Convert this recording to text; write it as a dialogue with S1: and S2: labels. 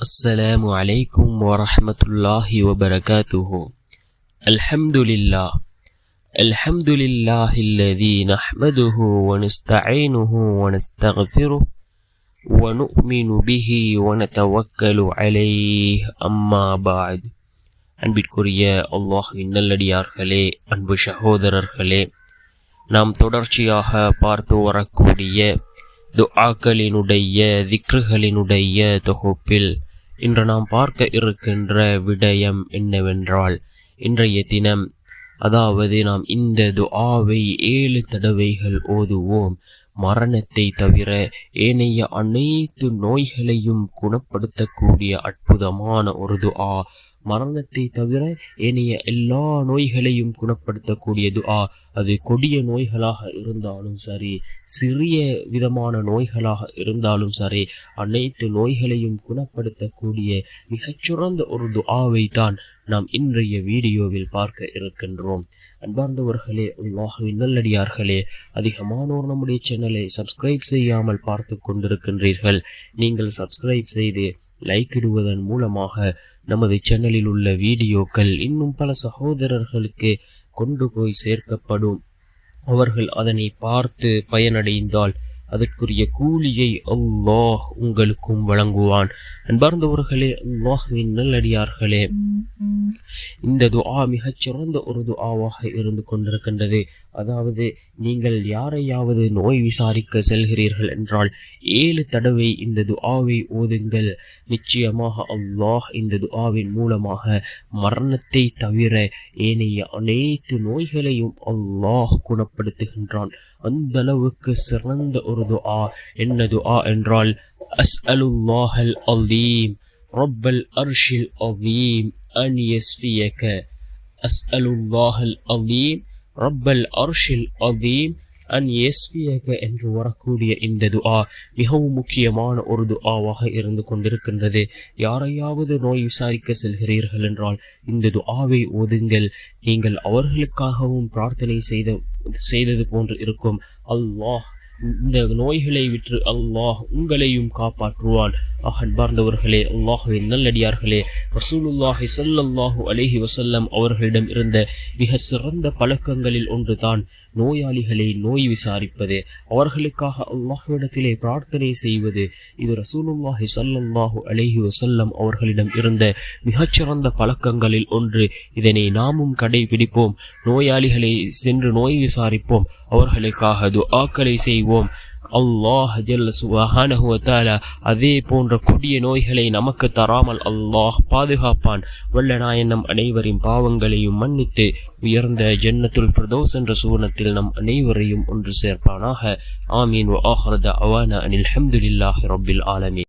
S1: السلام عليكم ورحمة الله وبركاته الحمد لله الحمد لله الذي نحمده ونستعينه ونستغفره ونؤمن به ونتوكل عليه أما بعد அன்பிற்குரிய அல்லாஹின் நல்லடியார்களே அன்பு சகோதரர்களே நாம் தொடர்ச்சியாக பார்த்து வரக்கூடிய துஆக்களினுடைய திக்ருகளினுடைய தொகுப்பில் இன்று நாம் பார்க்க இருக்கின்ற விடயம் என்னவென்றால் இன்றைய தினம் அதாவது நாம் இந்த துஆவை ஏழு தடவைகள் ஓதுவோம். மரணத்தை தவிர ஏனைய அனைத்து நோய்களையும் குணப்படுத்தக்கூடிய அற்புதமான ஒரு துஆ. மரணத்தை தவிர ஏனைய எல்லா நோய்களையும் குணப்படுத்தக்கூடிய துஆ. அது கொடிய நோய்களாக இருந்தாலும் சரி சிறிய விதமான நோய்களாக இருந்தாலும் சரி அனைத்து நோய்களையும் குணப்படுத்தக்கூடிய மிகச்சிறந்த ஒரு துஆவை தான் நாம் இன்றைய வீடியோவில் பார்க்க இருக்கின்றோம். அன்பார்ந்தவர்களே அல்லாஹுவின் நல்லடியார்களே அதிகமானோர் நம்முடைய சேனலை சப்ஸ்கிரைப் செய்யாமல் பார்த்து கொண்டிருக்கின்றீர்கள். நீங்கள் சப்ஸ்கிரைப் செய்து லைக் இடுவதன் மூலமாக நமது சேனலில் உள்ள வீடியோக்கள் இன்னும் பல சகோதரர்களுக்கு கொண்டு போய் சேர்க்கப்படும். அவர்கள் அதனை பார்த்து பயனடைந்தால் அதற்குரிய கூலியை அல்லாஹ் உங்களுக்கும் வழங்குவான். அன்பார்ந்தவர்களே அல்லாஹுவின் நல்லடியார்களே இந்த துஆ மிகச்சிறந்த ஒரு துஆவாக இருந்து கொண்டிருக்கின்றது. அதாவது நீங்கள் யாரையாவது நோய் விசாரிக்க செல்கிறீர்கள் என்றால் ஏழு தடவை இந்த துஆவை ஓதுங்கள். நிச்சயமாக அல்லாஹ் இந்த துஆவின் மூலமாக மரணத்தை தவிர ஏனைய அனைத்து நோய்களையும் அல்லாஹ் குணப்படுத்துகின்றான். அந்த அளவுக்கு சிறந்த ஒரு ஒரு துஆ. என்ன துஆ என்றால் அஸ் அலுல்லாஹல் அலீம் ரப்பல் அர்ஷில் அவீம் அன் எஸ்ஃபியக அஸ் அலுல்லாஹல் அவீம் ரப்பல் அர்ஷில் அவீம் அன் எஸ்வியக என்று வரக்கூடிய இந்த துஆ மிகவும் முக்கியமான ஒரு துஆவாக இருந்து கொண்டிருக்கின்றது. யாரையாவது நோய் விசாரிக்க செல்கிறீர்கள் என்றால் இந்த துஆவை ஓதுங்கள். நீங்கள் அவர்களுக்காகவும் பிரார்த்தனை செய்த செய்தது போன்று இருக்கும். அல்லாஹ் இந்த நோய்களை விற்று அல்லாஹ் உங்களையும் காப்பாற்றுவான். அன்பார்ந்தவர்களே அல்லாஹுவின் நல்லடியார்களே ரசூலுல்லாஹி சல்லல்லாஹு அலேஹி வசல்லம் அவர்களிடம் இருந்த மிக சிறந்த பழக்கங்களில் ஒன்றுதான் நோயாளிகளை நோய் விசாரிப்பது அவர்களுக்காக அல்லாஹ்விடத்திலே பிரார்த்தனை செய்வது இது ரசூலுல்லாஹி சல்லாஹு அலஹி வசல்லம் அவர்களிடம் இருந்த மிகச்சிறந்த பழக்கங்களில் ஒன்று. இதனை நாமும் கடைபிடிப்போம். நோயாளிகளை சென்று நோய் விசாரிப்போம். அவர்களுக்காக துஆக்களை செய்வோம். அல்லாஹ் ஜல்ல சுபஹானஹு அதே போன்ற கொடிய நோய்களை நமக்கு தராமல் அல்லாஹ் பாதுகாப்பான். வல்ல நாயனம் அனைவரின் பாவங்களையும் மன்னித்து உயர்ந்த ஜன்னத்துல் பிரதோஸ் என்ற சூனத்தில் நம் அனைவரையும் ஒன்று சேர்ப்பானாக. ஆமீன். வ ஆஹ்ரத அவான அனில் ஹம்துலில்லாஹி ரபில் ஆலமி